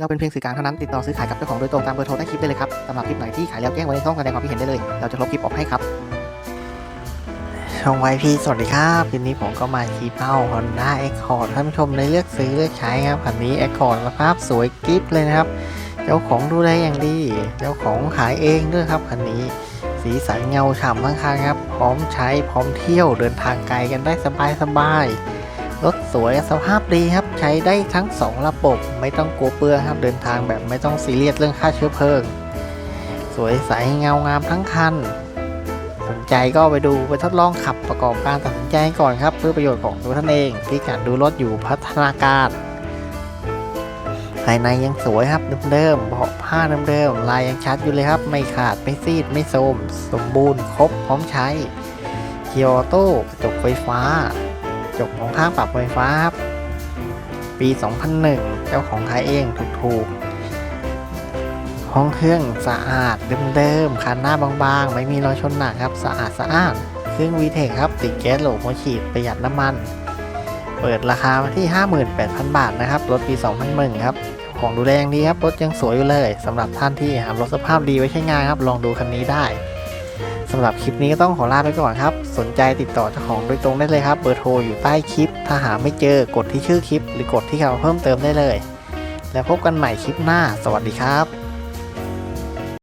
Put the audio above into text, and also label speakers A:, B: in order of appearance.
A: เราเป็นเพียงสื่อกลางเท่านั้นติดต่อซื้อขายกับเจ้าของโดยตรงตามเบอร์โทรใต้คลิปได้เลยครับสำหรับคลิปไหนที่ขายแล้วแจ้งไว้ในช่องแสดงความคิดเห็นได้เลย เราจะลบคลิปออกให้ครับ ช่องไวพีสวัสดีครับทีนี้ผมก็มาชี้เป้า Honda Accord ท่านผู้ชมในเลือกซื้อเลือกใช้ครับคันนี้ Accord สภาพสวยกิ๊บเลยนะครับ เจ้าของดูแลอย่างดี เจ้าของขายเองด้วยครับคันนี้สีสันเงาฉ่ำทั้งคันครับ พร้อมใช้พร้อมเที่ยวเดินทางไกลกันได้สบายสบายๆ รถสวยสภาพดีครับ ใช้ได้ทั้ง 2 ระบบ ไม่ต้องกลัวเปลืองครับ เดินทางแบบไม่ต้องซีเรียสเรื่องค่าเชื้อเพลิง สวยใสเงางามทั้งคัน สนใจก็ไปดูไปทดลองขับประกอบการตัดสินใจก่อนครับ เพื่อประโยชน์ของตัวท่านเองที่การดูรถอยู่พัฒนาการ ภายในยังสวยครับเดิมๆเบาะผ้าเดิมๆลายยังชัดอยู่เลยครับ ไม่ขาดไม่ซีดไม่โทมสมบูรณ์ครบพร้อมใช้เกียร์ออโต้กระจกไฟฟ้า ระจกมองข้างปรับไฟฟ้าครับ ปี 2001 เจ้าของขายเองถูกๆ ห้องเครื่องสะอาดเดิมๆคันหน้าบางๆ ไม่มีรอยชนหนักครับ สะอาดสะอ้านเครื่องวีเทคครับ ติดแก๊สโหลหัวฉีดประหยัดน้ำมัน เปิดราคามาที่ 58,000 บาทนะครับรถปี 2001 ครับของดูแลอย่างดีครับ รถยังสวยอยู่เลยสำหรับท่านที่หารถสภาพดีไว้ใช้งานครับ ลองดูคันนี้ได้ สำหรับคลิปนี้ก็ต้องขอลาไปก่อนครับ สนใจติดต่อเจ้าของโดยตรงได้เลยครับ เบอร์โทรอยู่ใต้คลิป ถ้าหาไม่เจอกดที่ชื่อคลิป หรือกดที่คำเพิ่มเติมได้เลย แล้วพบกันใหม่คลิปหน้า สวัสดีครับ